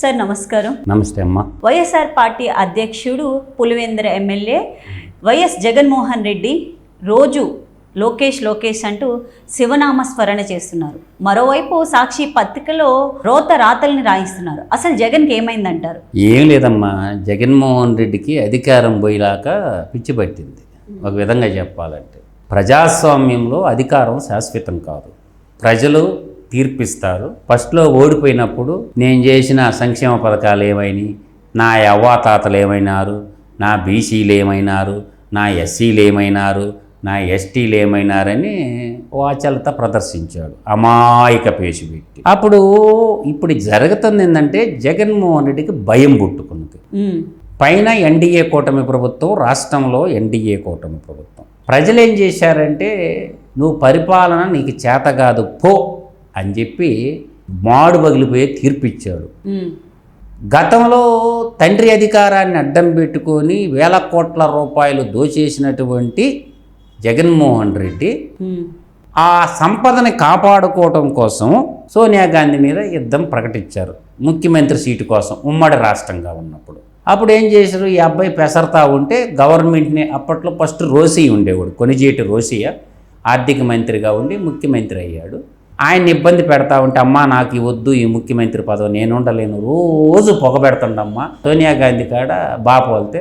Sir నమస్కారం. నమస్తే అమ్మా. వైఎస్ఆర్ పార్టీ అధ్యక్షుడు పులివేంద్ర ఎమ్మెల్యే వైఎస్ జగన్మోహన్ రెడ్డి రోజు లోకేష్ లోకేష్ అంటూ శివనామ స్మరణ చేస్తున్నారు. మరోవైపు సాక్షి పత్రికలో రోత రాతల్ని రాయిస్తున్నారు. అసలు జగన్కి ఏమైందంటారు? ఏం లేదమ్మా. జగన్మోహన్ రెడ్డికి అధికారం పోయేలాగా పిచ్చి పట్టింది. ఒక విధంగా చెప్పాలంటే ప్రజాస్వామ్యంలో అధికారం శాశ్వతం కాదు. ప్రజలు తీర్పిస్తారు. ఫస్ట్లో ఓడిపోయినప్పుడు నేను చేసిన సంక్షేమ పథకాలు ఏమైనాయి నా అవ్వాతాతలు ఏమైనారు? నా బీసీలు ఏమైనారు? నా ఎస్సీలు ఏమైనారు? నా ఎస్టీలు ఏమైనారని వాచలత ప్రదర్శించాడు. అమాయక పేసి పెట్టి అప్పుడు ఇప్పుడు జరుగుతుంది ఏంటంటే జగన్మోహన్ రెడ్డికి భయం పుట్టుకున్నది. పైన ఎన్డీఏ కూటమి ప్రభుత్వం రాష్ట్రంలో ఎన్డీఏ కూటమి ప్రభుత్వం. ప్రజలు ఏం చేశారంటే నువ్వు పరిపాలన నీకు చేత కాదు పో. అని చెప్పి మాడు పగిలిపోయే తీర్పిచ్చాడు. ఉమ్, గతంలో తండ్రి అధికారాన్ని అడ్డం పెట్టుకొని వేల కోట్ల రూపాయలు దోచేసినటువంటి జగన్మోహన్ రెడ్డి ఆ సంపదని కాపాడుకోవటం కోసం సోనియా గాంధీ మీద యుద్ధం ప్రకటించారు ముఖ్యమంత్రి సీటు కోసం ఉమ్మడి రాష్ట్రంగా ఉన్నప్పుడు. అప్పుడు ఏం చేశారు? ఈ అబ్బాయి పెసరతా ఉంటే గవర్నమెంట్ని అప్పట్లో ఫస్ట్ రోసీ ఉండేవాడు కొనిజేటి రోసియా ఆర్థిక మంత్రిగా ఉండి ముఖ్యమంత్రి అయ్యాడు. ఆయన ఇబ్బంది పెడతా ఉంటే అమ్మా నాకు ఈ వద్దు ఈ ముఖ్యమంత్రి పదవి నేను ఉండలేను రోజు పొగ పెడుతుండమ్మా. సోనియా గాంధీ కాడ బాపోలితే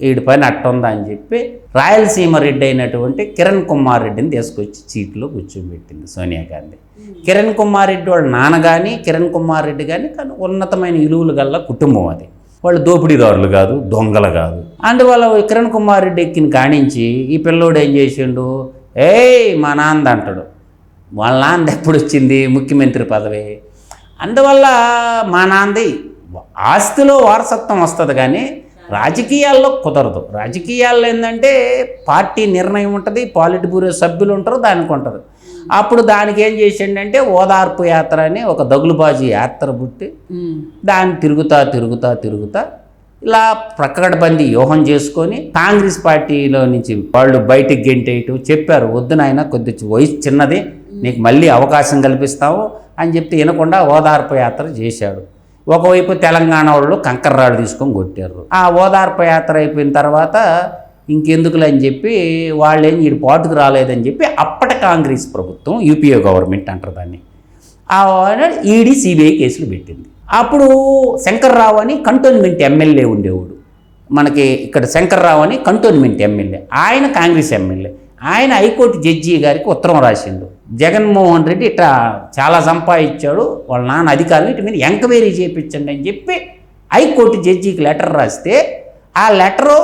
వీడి పైన అట్టుందా అని చెప్పి రాయలసీమ రెడ్డి అయినటువంటి కిరణ్ కుమార్ రెడ్డిని తీసుకొచ్చి సీట్లో కూర్చోబెట్టింది సోనియా గాంధీ. కిరణ్ కుమార్ రెడ్డి వాళ్ళ నాన్న కానీ కిరణ్ కుమార్ రెడ్డి కానీ కానీ ఉన్నతమైన విలువలు గల్ల కుటుంబం అది. వాళ్ళు దోపిడీదారులు కాదు దొంగలు కాదు. అందువల్ల కిరణ్ కుమార్ రెడ్డి ఎక్కిన కానించి ఈ పిల్లోడు ఏం చేసిండు? ఏయ్ మా నాన్న అంటాడు. వాళ్ళ నాన్న ఎప్పుడు వచ్చింది? ముఖ్యమంత్రి పదవి. అందువల్ల మా నాన్నది ఆస్తిలో వారసత్వం వస్తుంది కానీ రాజకీయాల్లో కుదరదు. రాజకీయాల్లో ఏంటంటే పార్టీ నిర్ణయం ఉంటుంది పాలిట్ బ్యూరో సభ్యులు ఉంటారు దానికి ఉంటుంది. అప్పుడు దానికి ఏం చేసిండంటే ఓదార్పు యాత్ర అని ఒక దగులుబాజీ యాత్ర పుట్టి దాన్ని తిరుగుతా తిరుగుతా తిరుగుతా ఇలా ప్రకటబంది వ్యూహం చేసుకొని కాంగ్రెస్ పార్టీలో నుంచి వాళ్ళు బయటికి గెంటేయటం చెప్పారు. వద్దు నాయన కొద్ది వయసు చిన్నది. నీకు మళ్ళీ అవకాశం కల్పిస్తావు అని చెప్తే వినకుండా ఓదార్పు యాత్ర చేశాడు. ఒకవైపు తెలంగాణ వాళ్ళు కంకర్రాడు తీసుకొని కొట్టారు. ఆ ఓదార్పు యాత్ర అయిపోయిన తర్వాత ఇంకెందుకులే అని చెప్పి వాళ్ళేం వీడు పాటుకు రాలేదని చెప్పి అప్పటి కాంగ్రెస్ ప్రభుత్వం యూపీఏ గవర్నమెంట్ అంటారు దాన్ని. ఈడీ సిబిఐ కేసులు పెట్టింది. అప్పుడు శంకర్రావు అని కంటోన్మెంట్ ఎమ్మెల్యే ఉండేవాడు. మనకి ఇక్కడ శంకర్రావు అని కంటోన్మెంట్ ఎమ్మెల్యే. ఆయన కాంగ్రెస్ ఎమ్మెల్యే. ఆయన హైకోర్టు జడ్జి గారికి ఉత్తరం రాసిండు. జగన్మోహన్ రెడ్డి ఇట్లా చాలా సంపాదించాడు వాళ్ళ నాన్న అధికారులు ఇటు మీద ఎంక్వైరీ చేయించండి అని చెప్పి హైకోర్టు జడ్జికి లెటర్ రాస్తే ఆ లెటరు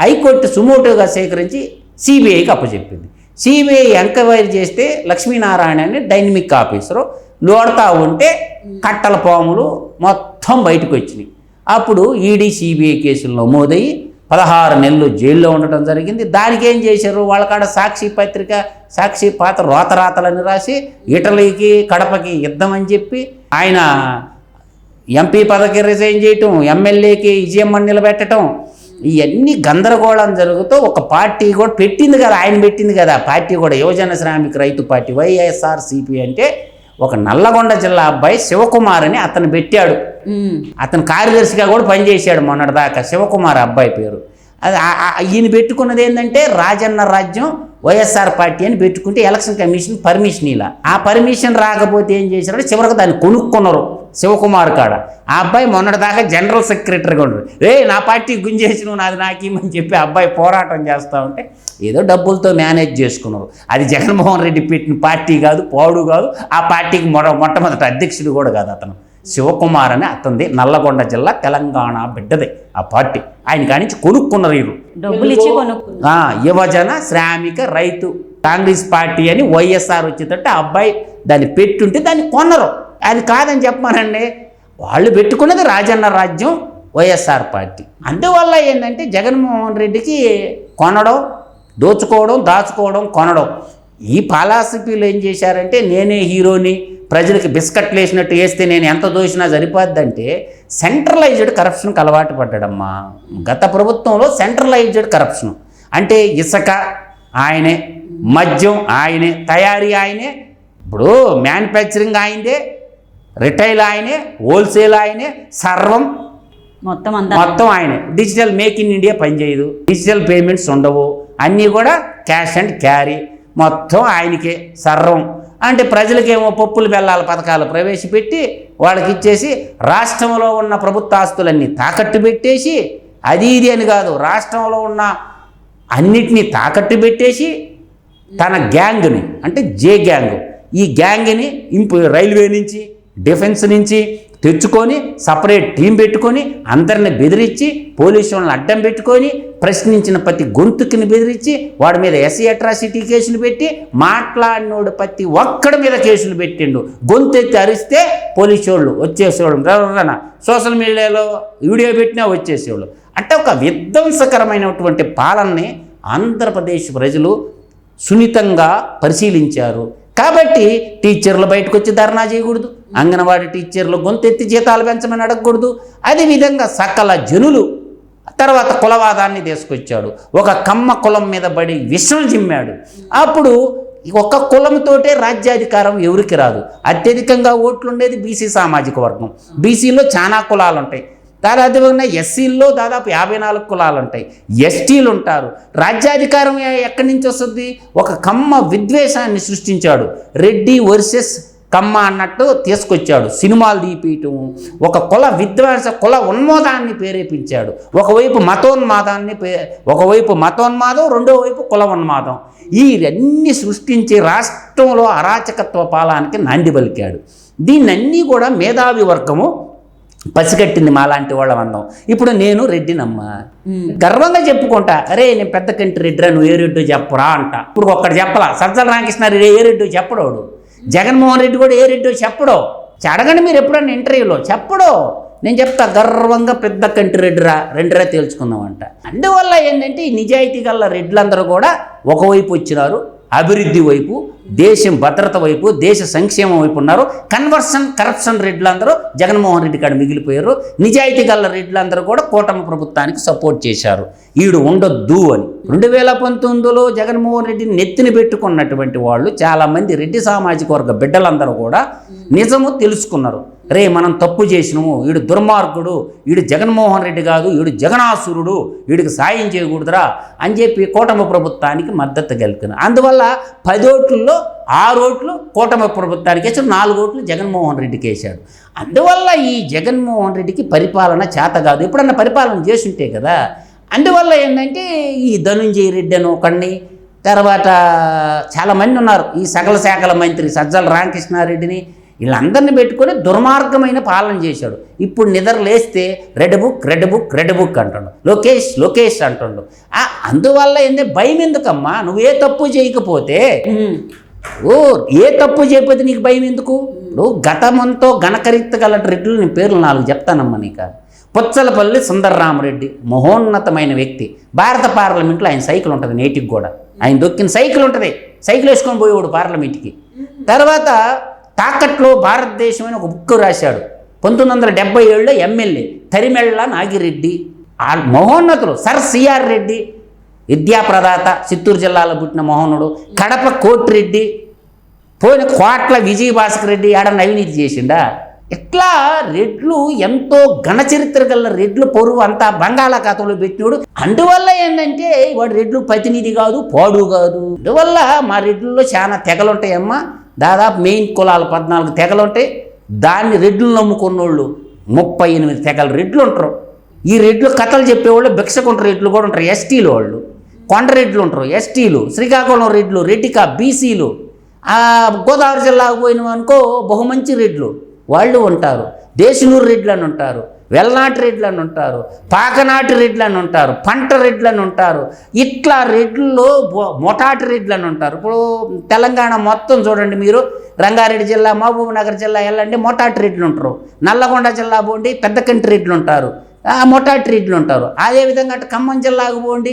హైకోర్టు సుమోటోగా సేకరించి సిబిఐకి అప్పచెప్పింది. సిబిఐ ఎంక్వైరీ చేస్తే లక్ష్మీనారాయణ అని డైనమిక్ ఆఫీసరు లోడతా ఉంటే కట్టల పాములు మొత్తం బయటకు వచ్చినాయి. అప్పుడు ఈడీ సిబిఐ కేసులు నమోదయ్యి పదహారు నెలలు జైల్లో ఉండటం జరిగింది. దానికి ఏం చేశారు? వాళ్ళకాడ సాక్షి పత్రిక సాక్షి పాత రోతరాతలని రాసి ఇటలీకి కడపకి యుద్ధం అని చెప్పి ఆయన ఎంపీ పదకి రిజైన్ చేయటం ఎమ్మెల్యేకి విజయమ్మని నిలబెట్టడం ఇవన్నీ గందరగోళం జరుగుతూ ఒక పార్టీ కూడా పెట్టింది కదా ఆయన పెట్టింది కదా. పార్టీ కూడా యువజన శ్రామిక రైతు పార్టీ వైఎస్ఆర్ సిపి అంటే ఒక నల్లగొండ జిల్లా అబ్బాయి శివకుమార్ అని అతను పెట్టాడు. అతను కార్యదర్శిగా కూడా పనిచేశాడు మొన్నటిదాకా. శివకుమార్ అబ్బాయి పేరు. అది ఈయన పెట్టుకున్నది ఏంటంటే రాజన్న రాజ్యం వైఎస్ఆర్ పార్టీ అని పెట్టుకుంటే ఎలక్షన్ కమిషన్ పర్మిషన్ ఇలా. ఆ పర్మిషన్ రాకపోతే ఏం చేశారంటే చివరికి దాన్ని కొనుక్కున్నారు శివకుమార్ కాడ. ఆ అబ్బాయి మొన్నటిదాకా జనరల్ సెక్రటరీగా ఉండరు రే నా పార్టీ గుంజేసిన నాది నాకేమని చెప్పి ఆ అబ్బాయి పోరాటం చేస్తూ ఉంటే ఏదో డబ్బులతో మేనేజ్ చేసుకున్నారు. అది జగన్మోహన్ రెడ్డి పెట్టిన పార్టీ కాదు పోడు కాదు. ఆ పార్టీకి మొట్ట మొట్టమొదటి అధ్యక్షుడు కూడా కాదు అతను. శివకుమార్ అని అతనిది నల్లగొండ జిల్లా తెలంగాణ బిడ్డదే ఆ పార్టీ. ఆయన కానించి కొనుక్కున్నారు వీరు డబ్బులు ఇచ్చి యువజన శ్రామిక రైతు కాంగ్రెస్ పార్టీ అని వైఎస్ఆర్ వచ్చేటట్టు ఆ అబ్బాయి దాన్ని పెట్టుంటే దాన్ని కొనరు అది కాదని చెప్పమానండి. వాళ్ళు పెట్టుకున్నది రాజన్న రాజ్యం వైఎస్ఆర్ పార్టీ. అందువల్ల ఏంటంటే జగన్మోహన్ రెడ్డికి కొనడం దోచుకోవడం దాచుకోవడం కొనడం. ఈ ఫాలాసఫీలు ఏం చేశారంటే నేనే హీరోని ప్రజలకు బిస్కట్లు వేసినట్టు వేస్తే నేను ఎంత దోసినా సరిపోద్దంటే సెంట్రలైజ్డ్ కరప్షన్కి అలవాటు పడ్డాడమ్మా. గత ప్రభుత్వంలో సెంట్రలైజ్డ్ కరప్షన్. అంటే ఇసుక ఆయనే మద్యం ఆయనే తయారీ ఆయనే ఇప్పుడు మ్యానుఫ్యాక్చరింగ్ ఆయనదే రిటైల్ ఆయనే హోల్సేల్ ఆయనే సర్వం మొత్తం మొత్తం ఆయనే. డిజిటల్ మేక్ ఇన్ ఇండియా పనిచేయదు. డిజిటల్ పేమెంట్స్ ఉండవు. అన్నీ కూడా క్యాష్ అండ్ క్యారీ. మొత్తం ఆయనకే సర్వం. అంటే ప్రజలకేమో పప్పులు బెల్లాల పథకాలు ప్రవేశపెట్టి వాళ్ళకి ఇచ్చేసి రాష్ట్రంలో ఉన్న ప్రభుత్వ ఆస్తులన్నీ తాకట్టు పెట్టేసి అది ఇది అని కాదు రాష్ట్రంలో ఉన్న అన్నిటినీ తాకట్టు పెట్టేసి తన గ్యాంగ్ని అంటే జే గ్యాంగ్ ఈ గ్యాంగ్ని ఇంపు రైల్వే నుంచి డిఫెన్స్ నుంచి తెచ్చుకొని సపరేట్ టీం పెట్టుకొని అందరిని బెదిరించి పోలీసు వాళ్ళని అడ్డం పెట్టుకొని ప్రశ్నించిన ప్రతి గొంతుకిని బెదిరించి వాడి మీద ఎస్సీ అట్రాసిటీ కేసులు పెట్టి మాట్లాడినోడు ప్రతి ఒక్కడి మీద కేసులు పెట్టిండు. గొంతు ఎత్తి అరిస్తే పోలీసు వాళ్ళు వచ్చేసేవాళ్ళు సోషల్ మీడియాలో వీడియో పెట్టినా వచ్చేసేవాళ్ళు. అంటే ఒక విధ్వంసకరమైనటువంటి పాలనని ఆంధ్రప్రదేశ్ ప్రజలు సున్నితంగా పరిశీలించారు. కాబట్టి టీచర్లు బయటకు వచ్చి ధర్నా చేయకూడదు. అంగన్వాడీ టీచర్లు గొంతెత్తి జీతాలు పెంచమని అడగకూడదు. అదేవిధంగా సకల జనులు తర్వాత కులవాదాన్ని తీసుకొచ్చాడు. ఒక కమ్మ కులం మీద పడి విషం జిమ్మాడు అప్పుడు ఒక కులంతోటే రాజ్యాధికారం ఎవరికి రాదు. అత్యధికంగా ఓట్లు ఉండేది బీసీ సామాజిక వర్గం. బీసీలో చాలా కులాలు ఉంటాయి దాదాపుగా ఎస్సీల్లో దాదాపు యాభై నాలుగు కులాలు ఉంటాయి ఎస్టీలు ఉంటారు రాజ్యాధికారం ఎక్కడి నుంచి వస్తుంది? ఒక కమ్మ విద్వేషాన్ని సృష్టించాడు. రెడ్డి వర్సెస్ కమ్మ అన్నట్టు తీసుకొచ్చాడు. సినిమాలు తీపియటం ఒక కుల విద్వేష కుల ఉన్మాదాన్ని ప్రేరేపించాడు. ఒకవైపు మతోన్మాదాన్ని పే ఒకవైపు మతోన్మాదం రెండో వైపు కుల ఉన్మాదం. ఈ అన్ని సృష్టించి రాష్ట్రంలో అరాచకత్వ పాలానికి నాంది పలికాడు. దీన్నన్నీ కూడా మేధావి వర్గము పసిగట్టింది మాలాంటి వాళ్ళం అందం. ఇప్పుడు నేను రెడ్డినమ్మా. గర్వంగా చెప్పుకుంటా అరే నేను పెద్ద కంటి రెడ్డిరా నువ్వు ఏ రెడ్డో చెప్పరా అంట. ఇప్పుడు ఒక్కడు చెప్పలా. సజ్జల రామకృష్ణారెడ్డి ఏ రెడ్డో చెప్పడోడు. జగన్మోహన్ రెడ్డి కూడా ఏ రెడ్డో చెప్పడో? అడగండి మీరు ఎప్పుడన్నా ఇంటర్వ్యూలో? చెప్పడో? నేను చెప్తా గర్వంగా పెద్ద కంటి రెడ్డిరా రెండురా తేల్చుకుందామంట. అందువల్ల ఏంటంటే ఈ నిజాయితీ గల రెడ్లందరూ కూడా ఒకవైపు వచ్చినారు. అభివృద్ధి వైపు దేశం భద్రత వైపు దేశ సంక్షేమం వైపు ఉన్నారు. కన్వర్షన్ కరప్షన్ రెడ్లందరూ జగన్మోహన్ రెడ్డి కాడ మిగిలిపోయారు. నిజాయితీ గల రెడ్లందరూ కూడా కూటమి ప్రభుత్వానికి సపోర్ట్ చేశారు. ఈడు ఉండొద్దు అని. రెండు వేల పంతొమ్మిదిలో జగన్మోహన్ రెడ్డిని నెత్తిన పెట్టుకున్నటువంటి వాళ్ళు చాలామంది రెడ్డి సామాజిక వర్గ బిడ్డలందరూ కూడా నిజము తెలుసుకున్నారు. రే మనం తప్పు చేసినాము. వీడు దుర్మార్గుడు వీడు జగన్మోహన్ రెడ్డి కాదు వీడు జగనాసురుడు వీడికి సాయం చేయకూడదురా అని చెప్పి కూటమి ప్రభుత్వానికి మద్దతు గెలికిన అందువల్ల పది ఓట్లలో ఆరు ఓట్లు కూటమి ప్రభుత్వానికి వేసాడు నాలుగు ఓట్లు జగన్మోహన్ రెడ్డికి వేశాడు అందువల్ల ఈ జగన్మోహన్ రెడ్డికి పరిపాలన చేత కాదు. ఎప్పుడన్నా పరిపాలన చేసుంటే కదా. అందువల్ల ఏంటంటే ఈ ధనుంజయ రెడ్డి అని ఒకడిని తర్వాత చాలామంది ఉన్నారు. ఈ సకల శాఖల మంత్రి సజ్జల రామకృష్ణారెడ్డిని వీళ్ళందరినీ పెట్టుకొని దుర్మార్గమైన పాలన చేశాడు. ఇప్పుడు నిద్ర లేస్తే red book red book red book అంటుండు. లోకేష్ లోకేష్ అంటుండు. అందువల్ల ఏంది? భయం ఎందుకమ్మా? నువ్వు ఏ తప్పు చేయకపోతే ఓ ఏ తప్పు చేయకపోతే నీకు భయం ఎందుకు? నువ్వు గతమంతో గణకరిత్తగల రెడ్లు నీ పేర్లు నాలుగు చెప్తానమ్మా నీకు. పుచ్చలపల్లి సుందరరామరెడ్డి మహోన్నతమైన వ్యక్తి. భారత పార్లమెంట్లో ఆయన సైకిల్ ఉంటుంది నేటికి కూడా. ఆయన దొక్కిన సైకిల్ ఉంటుంది. సైకిల్ వేసుకొని పోయేవాడు పార్లమెంట్కి. తర్వాత తాకట్లో భారతదేశం అని ఒక బుక్ రాశాడు. పంతొమ్మిది వందల డెబ్బై ఏడులో ఎమ్మెల్యే తరిమెళ్ళ నాగిరెడ్డి ఆ మహోన్నతులు సర్ సిఆర్ రెడ్డి విద్యాప్రదాత చిత్తూరు జిల్లాలో పుట్టిన మోహనుడు కడప కోటిరెడ్డి పోయిన కోట్ల విజయభాస్కర్ రెడ్డి ఆడ అవినీతి చేసిండా? ఇట్లా రెడ్లు ఎంతో ఘనచరిత్ర గల రెడ్లు పొరుగు అంతా బంగాళాఖాతంలో పెట్టినోడు. అందువల్ల ఏంటంటే వాడు రెడ్లు ప్రతినిధి కాదు పాడు కాదు. అందువల్ల మా రెడ్లలో చాలా తెగలు ఉంటాయమ్మా దాదాపు మెయిన్ కులాలు పద్నాలుగు తెగలు ఉంటాయి. దాన్ని రెడ్లు నమ్ముకున్నోళ్ళు ముప్పై ఎనిమిది తెగలు రెడ్లు ఉంటారు. ఈ రెడ్లు కథలు చెప్పేవాళ్ళు భిక్షకుంట రెడ్లు కూడా ఉంటారు. ఎస్టీలు వాళ్ళు కొండ రెడ్లు ఉంటారు ఎస్టీలు శ్రీకాకుళం రెడ్లు రెడ్డిక బీసీలు గోదావరి జిల్లాకు పోయినవనుకో బహుమంచి రెడ్లు వాళ్ళు ఉంటారు. దేశనూరు రెడ్లు అని ఉంటారు. వెల్నాటి రెడ్లు అని ఉంటారు పాకనాటి రెడ్లు అని ఉంటారు పంట రెడ్లు అని ఉంటారు ఇట్లా రెడ్లలో మొటాటి రెడ్లు అని ఉంటారు. ఇప్పుడు తెలంగాణ మొత్తం చూడండి మీరు రంగారెడ్డి జిల్లా మహబూబ్ నగర్ జిల్లా వెళ్ళండి మొటాటి రెడ్లు ఉంటారు. నల్లగొండ జిల్లా పోండి పెద్దకంటి రెడ్లు ఉంటారు. మొటాటి రెడ్లు ఉంటారు. అదేవిధంగా అటు ఖమ్మం జిల్లాకు పోండి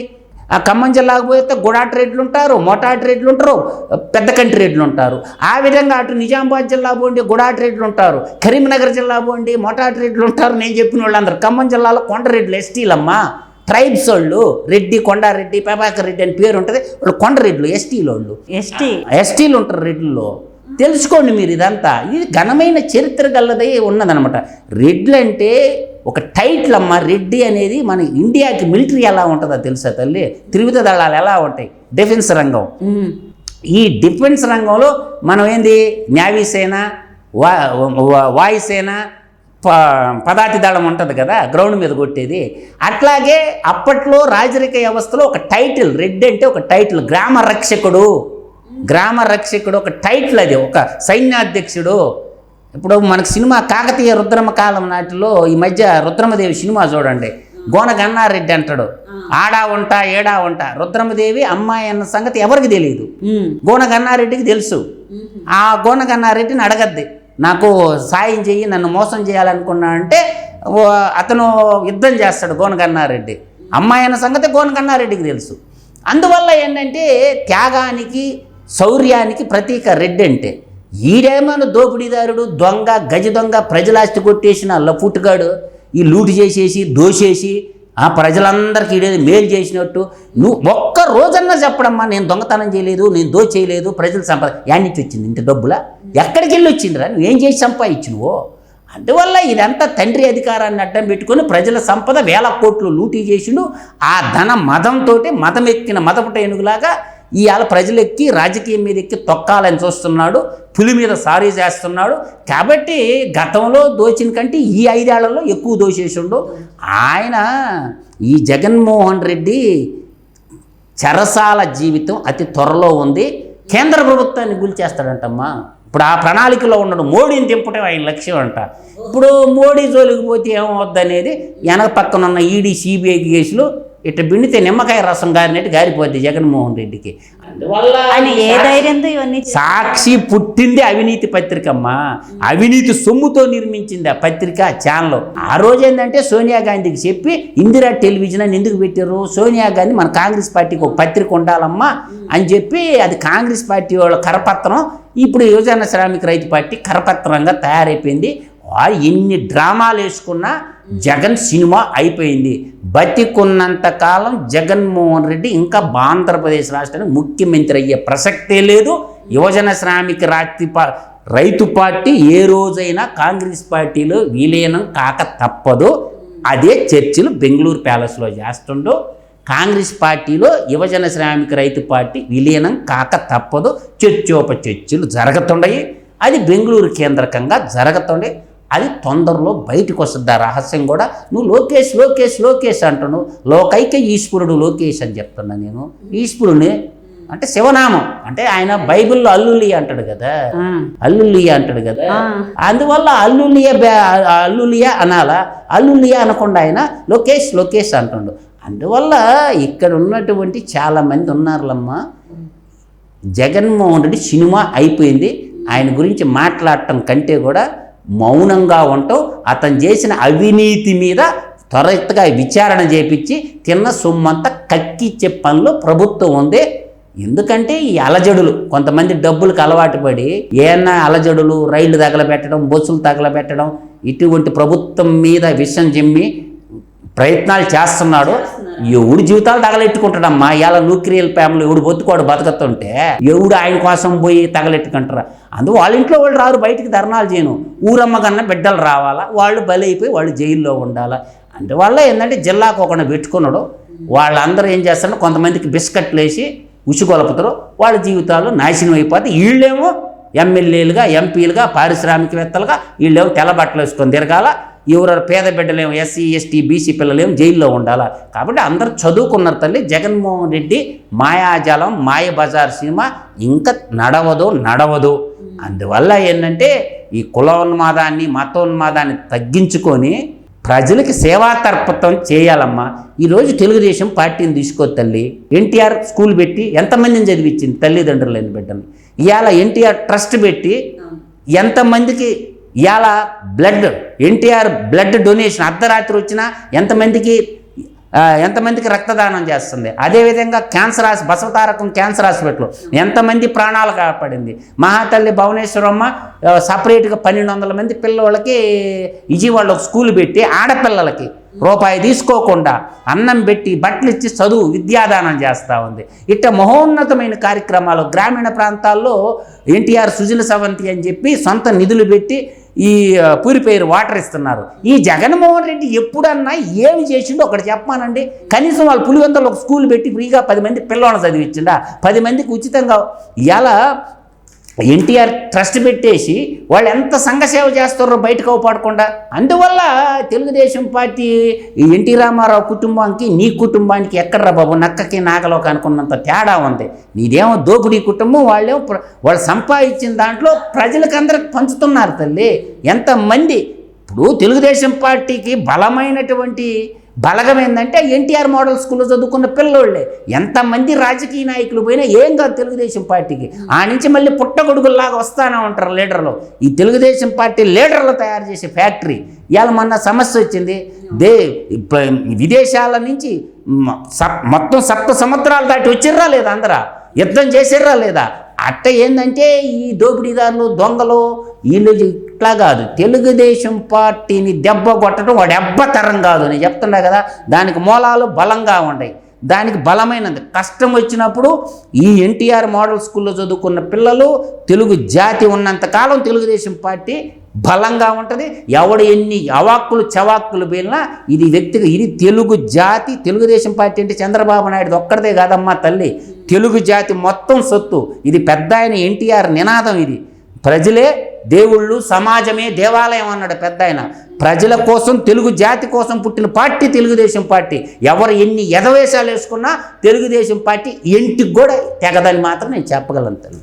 ఆ ఖమ్మం జిల్లాకు పోతే గుడాటి రెడ్లు ఉంటారు మొటాటి రెడ్లు ఉంటారు పెద్ద కంటి రెడ్లు ఉంటారు. ఆ విధంగా అటు నిజామాబాద్ జిల్లా పోండి గుడాటి రెడ్లు ఉంటారు. కరీంనగర్ జిల్లా పోండి మొటాటి రెడ్లు ఉంటారు నేను చెప్పిన వాళ్ళందరూ. ఖమ్మం జిల్లాలో కొండ రెడ్లు ఎస్టీలమ్మా. ట్రైబ్స్ వాళ్ళు రెడ్డి కొండారెడ్డి ప్రభాకర్ రెడ్డి అని పేరు ఉంటుంది. వాళ్ళు కొండ రెడ్లు ఎస్టీలు వాళ్ళు ఎస్టీ. ఎస్టీలు ఉంటారు రెడ్లలో తెలుసుకోండి మీరు ఇదంతా. ఇది ఘనమైన చరిత్ర గల్లదై ఉన్నదనమాట. రెడ్లు అంటే ఒక టైటిల్ అమ్మ. రెడ్డి అనేది మన ఇండియాకి మిలిటరీ ఎలా ఉంటుందో తెలుసా తల్లి? త్రివిధ దళాలు ఎలా ఉంటాయి? డిఫెన్స్ రంగం. ఈ డిఫెన్స్ రంగంలో మనం ఏంది? న్యావీసేన వా వాయుసేన ప పదాతి దళం ఉంటుంది కదా గ్రౌండ్ మీద కొట్టేది. అట్లాగే అప్పట్లో రాజరిక వ్యవస్థలో ఒక టైటిల్ రెడ్ అంటే ఒక టైటిల్ గ్రామ రక్షకుడు. గ్రామ రక్షకుడు ఒక టైటిల్ అది ఒక సైన్యాధ్యక్షుడు. ఇప్పుడు మనకు సినిమా కాకతీయ రుద్రమ కాలం నాటిలో ఈ మధ్య రుద్రమదేవి సినిమా చూడండి. గోన గన్నారెడ్డి అంటాడు. ఆడా ఉంటా ఏడా ఉంటా రుద్రమదేవి అమ్మాయి అన్న సంగతి ఎవరికి తెలియదు గోన గన్నారెడ్డికి తెలుసు. ఆ గోన గన్నారెడ్డిని అడగద్ది. నాకు సాయం చెయ్యి నన్ను మోసం చేయాలనుకున్నా అంటే అతను యుద్ధం చేస్తాడు గోన గన్నారెడ్డి. అమ్మాయి అన్న సంగతి గోన గన్నారెడ్డికి తెలుసు. అందువల్ల ఏంటంటే త్యాగానికి శౌర్యానికి ప్రతీక రెడ్డి అంటే. ఈడేమను దోపిడీదారుడు దొంగ గజ దొంగ ప్రజలాస్తి కొట్టేసిన లఫుట్టుగాడు ఈ లూటు చేసేసి దోసేసి ఆ ప్రజలందరికీ ఈడేది మేలు చేసినట్టు. నువ్వు ఒక్క రోజన్నా చెప్పడమ్మా నేను దొంగతనం చేయలేదు నేను దోచేయలేదు చేయలేదు ప్రజల సంపద యాడ్ వచ్చింది ఇంత డబ్బులా? ఎక్కడికి వెళ్ళి వచ్చిందిరా? నువ్వేం చేసి సంపాదించు నువ్వు అందువల్ల ఇదంతా తండ్రి అధికారాన్ని అడ్డం పెట్టుకొని ప్రజల సంపద వేల కోట్లు లూటీ చేసిండు. ఆ ధన మదంతో మతం ఎక్కిన మదపుట ఏనుగులాగా ఇవాళ ప్రజలు ఎక్కి రాజకీయం మీద ఎక్కి తొక్కాలని చూస్తున్నాడు పులి మీద సారీ చేస్తున్నాడు. కాబట్టి గతంలో దోచిన కంటే ఈ ఐదేళ్ళలో ఎక్కువ దోచేసిండు ఆయన ఈ జగన్మోహన్ రెడ్డి చెరసాల జీవితం అతి త్వరలో ఉంది. కేంద్ర ప్రభుత్వాన్ని గుల్చేస్తాడంటమ్మా ఇప్పుడు ఆ ప్రణాళికలో ఉన్నాడు. మోడీని తింపటం ఆయన లక్ష్యం అంట. ఇప్పుడు మోడీ జోలికి పోతే ఏమవుద్ది అనేది వెనక పక్కన ఉన్న ఈడీ సిబిఐ కేసులు ఇట్లా బిండితే నిమ్మకాయ రసం గారినట్టు గారిపోద్ది జగన్మోహన్ రెడ్డికి. అందువల్ల ఆయన ఏ ధైర్యంతో ఇవన్నీ సాక్షి పుట్టింది అవినీతి పత్రికమ్మా. అవినీతి సొమ్ముతో నిర్మించింది ఆ పత్రిక ఆ ఛానల్. ఆ రోజు ఏంటంటే సోనియా గాంధీకి చెప్పి ఇందిరా టెలివిజన్ అని ఎందుకు పెట్టారు సోనియా గాంధీ మన కాంగ్రెస్ పార్టీకి ఒక పత్రిక ఉండాలమ్మా అని చెప్పి అది కాంగ్రెస్ పార్టీ వాళ్ళ కరపత్రం. ఇప్పుడు యువజన శ్రామిక రైతు పార్టీ కరపత్రంగా తయారైపోయింది. వారు ఎన్ని డ్రామాలు వేసుకున్నా జగన్ సినిమా అయిపోయింది. బతికున్నంత కాలం జగన్మోహన్ రెడ్డి ఇంకా ఆంధ్రప్రదేశ్ రాష్ట్రానికి ముఖ్యమంత్రి అయ్యే ప్రసక్తే లేదు. యువజన శ్రామిక రాత్రి పా రైతు పార్టీ ఏ రోజైనా కాంగ్రెస్ పార్టీలో విలీనం కాక తప్పదు. అదే చర్చలు బెంగళూరు ప్యాలెస్లో చేస్తుండో కాంగ్రెస్ పార్టీలో యువజన శ్రామిక రైతు పార్టీ విలీనం కాక తప్పదు. చర్చోప చర్చలు జరుగుతుండయి. అది బెంగళూరు కేంద్రకంగా జరుగుతుండే. అది తొందరలో బయటకు వస్తుంది. ఆ రహస్యం కూడా నువ్వు లోకేష్ లోకేష్ లోకేష్ అంటున్నావు. లోకైక ఈశ్వరుడు లోకేష్ అని చెప్తున్నా నేను. ఈశ్వరుని అంటే శివనామం. అంటే ఆయన బైబిల్లో అల్లులి అంటాడు కదా. అల్లులియా అంటాడు కదా. అందువల్ల అల్లులియ అల్లులియా అనాలా? అల్లులియా అనకుండా ఆయన లోకేష్ లోకేష్ అంటుండు. అందువల్ల ఇక్కడ ఉన్నటువంటి చాలామంది ఉన్నారులమ్మా. జగన్మోహన్ రెడ్డి సినిమా అయిపోయింది. ఆయన గురించి మాట్లాడటం కంటే కూడా మౌనంగా ఉంటూ అతను చేసిన అవినీతి మీద త్వరితగా విచారణ చేపించి తిన్న సొమ్మంతా కక్కిచ్చే పనిలో ప్రభుత్వం ఉంది. ఎందుకంటే ఈ అలజడులు కొంతమంది డబ్బులకు అలవాటు పడి ఏమన్నా అలజడులు రైళ్ళు తగలబెట్టడం బస్సులు తగలబెట్టడం ఇటువంటి ప్రభుత్వం మీద విషం చిమ్మి ప్రయత్నాలు చేస్తున్నాడు. ఎవడు జీవితాలు తగలెట్టుకుంటాడమ్మా? ఇలా న్యూక్లియర్ ఫ్యామిలీ ఎవడు బతుకోడు బతుకుతుంటే ఎవడు ఆయన కోసం పోయి తగలెట్టుకుంటారా? అందు వాళ్ళ ఇంట్లో వాళ్ళు రారు బయటికి ధర్నాలు చేయను. ఊరమ్మ కన్నా బిడ్డలు రావాలా? వాళ్ళు బలైపోయి వాళ్ళు జైల్లో ఉండాలా? అందువల్ల ఏంటంటే జిల్లాకు ఒకటి పెట్టుకున్నాడు. వాళ్ళందరూ ఏం చేస్తారు కొంతమందికి బిస్కెట్లు వేసి ఉసుగొలపుతారు. వాళ్ళ జీవితాలు నాశనం అయిపోతే వీళ్ళేమో ఎమ్మెల్యేలుగా ఎంపీలుగా పారిశ్రామికవేత్తలుగా వీళ్ళేమో తెల బట్టలు వేసుకొని తిరగాల. ఎవరు పేద బిడ్డలేమో ఎస్సీ ఎస్టీ బీసీ పిల్లలేమో జైల్లో ఉండాలా? కాబట్టి అందరూ చదువుకున్నారు తల్లి జగన్మోహన్ రెడ్డి మాయాజాలం మాయ బజార్ సినిమా ఇంకా నడవదు నడవదు. అందువల్ల ఏంటంటే ఈ కులోన్మాదాన్ని మతోన్మాదాన్ని తగ్గించుకొని ప్రజలకి సేవా తర్పత్వం చేయాలమ్మా. ఈరోజు తెలుగుదేశం పార్టీని తీసుకో తల్లి. ఎన్టీఆర్ స్కూల్ పెట్టి ఎంతమందిని చదివించింది తల్లిదండ్రులు లేని బిడ్డని ఇవాళ ఎన్టీఆర్ ట్రస్ట్ పెట్టి ఎంతమందికి ఇవాళ బ్లడ్ ఎన్టీఆర్ బ్లడ్ డొనేషన్ అర్ధరాత్రి వచ్చినా ఎంతమందికి ఎంతమందికి రక్తదానం చేస్తుంది? అదేవిధంగా క్యాన్సర్ హాస్ బసవతారకం క్యాన్సర్ హాస్పిటల్ ఎంతమంది ప్రాణాలు కాపాడింది? మహాతల్లి భువనేశ్వరమ్మ సపరేట్గా పన్నెండు వందల మంది పిల్లలకి విజయవాడలో ఒక స్కూల్ పెట్టి ఆడపిల్లలకి రూపాయి తీసుకోకుండా అన్నం పెట్టి బట్టలు ఇచ్చి చదువు విద్యాదానం చేస్తూ ఉంది. ఇట్ట మహోన్నతమైన కార్యక్రమాలు గ్రామీణ ప్రాంతాల్లో ఎన్టీఆర్ సుజల సవంతి అని చెప్పి సొంత నిధులు పెట్టి ఈ ప్యూరిఫైర్ వాటర్ ఇస్తున్నారు. ఈ జగన్మోహన్ రెడ్డి ఎప్పుడన్నా ఏమి చేసిండో ఒకటి చెప్పానండి. కనీసం వాళ్ళు పులివెందులో ఒక స్కూల్ పెట్టి ఫ్రీగా పది మంది పిల్లలను చదివించిండా పది మందికి ఉచితంగా ఎలా ఎన్టీఆర్ ట్రస్ట్ పెట్టేసి వాళ్ళు ఎంత సంఘసేవ చేస్తారో బయటకు అవపడకుండా అందువల్ల తెలుగుదేశం పార్టీ ఈ ఎన్టీ రామారావు కుటుంబానికి నీ కుటుంబానికి ఎక్కడ్రా బాబు? నక్కకి నాగలోకి అనుకున్నంత తేడా ఉంది. నీదేమో దోపిడీ కుటుంబం వాళ్ళేమో ప్ర- వాళ్ళు సంపాదించిన దాంట్లో ప్రజలకందరికి పంచుతున్నారు తల్లి. ఎంతమంది? ఇప్పుడు తెలుగుదేశం పార్టీకి బలమైనటువంటి బలగం ఏంటంటే ఎన్టీఆర్ మోడల్ స్కూల్లో చదువుకున్న పిల్లోళ్ళే. ఎంతమంది రాజకీయ నాయకులు పోయినా ఏం కాదు తెలుగుదేశం పార్టీకి. ఆ నుంచి మళ్ళీ పుట్టగొడుగుల్లాగా వస్తానే ఉంటారు లీడర్లు. ఈ తెలుగుదేశం పార్టీ లీడర్లు తయారు చేసే ఫ్యాక్టరీ. ఇవాళ మొన్న సమస్య వచ్చింది. దే విదేశాల నుంచి మొత్తం సప్త సంవత్సరాలు దాటి వచ్చిర్రా లేదా అందరా? యుద్ధం చేసిర్రా లేదా? అట్ట ఏంటంటే ఈ దోపిడీదారులు దొంగలు వీళ్ళు ఇట్లా కాదు. తెలుగుదేశం పార్టీని దెబ్బ కొట్టడం వాడు ఎబ్బతరం కాదు నేను చెప్తున్నా కదా. దానికి మూలాలు బలంగా ఉన్నాయి దానికి బలమైనది. కష్టం వచ్చినప్పుడు ఈ ఎన్టీఆర్ మోడల్ స్కూల్లో చదువుకున్న పిల్లలు తెలుగు జాతి ఉన్నంతకాలం తెలుగుదేశం పార్టీ బలంగా ఉంటుంది. ఎవడు ఎన్ని అవాక్కులు చవాక్కులు పేలినా ఇది వ్యక్తిగా ఇది తెలుగు జాతి తెలుగుదేశం పార్టీ అంటే చంద్రబాబు నాయుడు ఒక్కడిదే కాదమ్మా తల్లి. తెలుగు జాతి మొత్తం సొత్తు. ఇది పెద్ద ఆయన ఎన్టీఆర్ నినాదం ఇది. ప్రజలే దేవుళ్ళు సమాజమే దేవాలయం అన్నాడు పెద్ద ఆయన. ప్రజల కోసం తెలుగు జాతి కోసం పుట్టిన పార్టీ తెలుగుదేశం పార్టీ. ఎవరు ఎన్ని ఎదవేశాలు వేసుకున్నా తెలుగుదేశం పార్టీ ఇంటికి కూడా తెగదని మాత్రం నేను చెప్పగలను తల్లి.